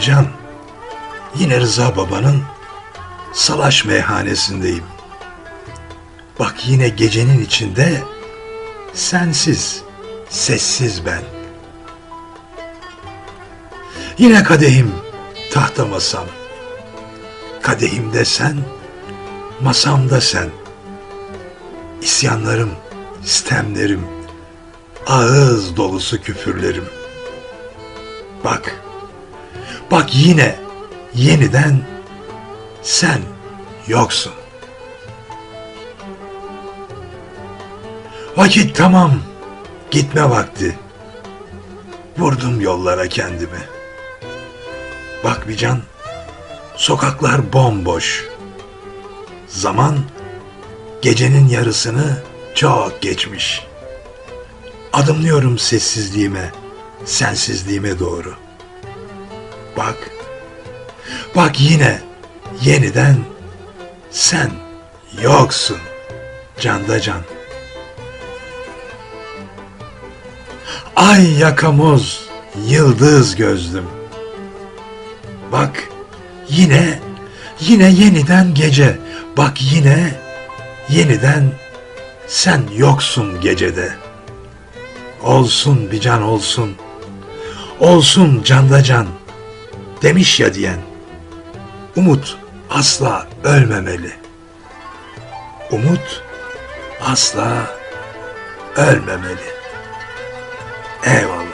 Can, yine Rıza babanın salaş meyhanesindeyim. Bak yine gecenin içinde sensiz, sessiz ben. Yine kadehim, tahta masam. Kadehimde sen, masamda sen. İsyanlarım, istemlerim, ağız dolusu küfürlerim. Bak, bak yine, yeniden sen yoksun. Vakit tamam, gitme vakti. Vurdum yollara kendimi. Bak bir can, sokaklar bomboş. Zaman gecenin yarısını çok geçmiş. Adımlıyorum sessizliğime, sensizliğime doğru. Bak, bak yine yeniden sen yoksun canda can. Ay yakamoz, yıldız gözlüm. Bak yine, yine yeniden gece. Bak yine, yeniden sen yoksun gecede. Olsun bir can olsun. Olsun canda can. Demiş ya diyen. Umut asla ölmemeli. Umut asla ölmemeli. Eyvallah.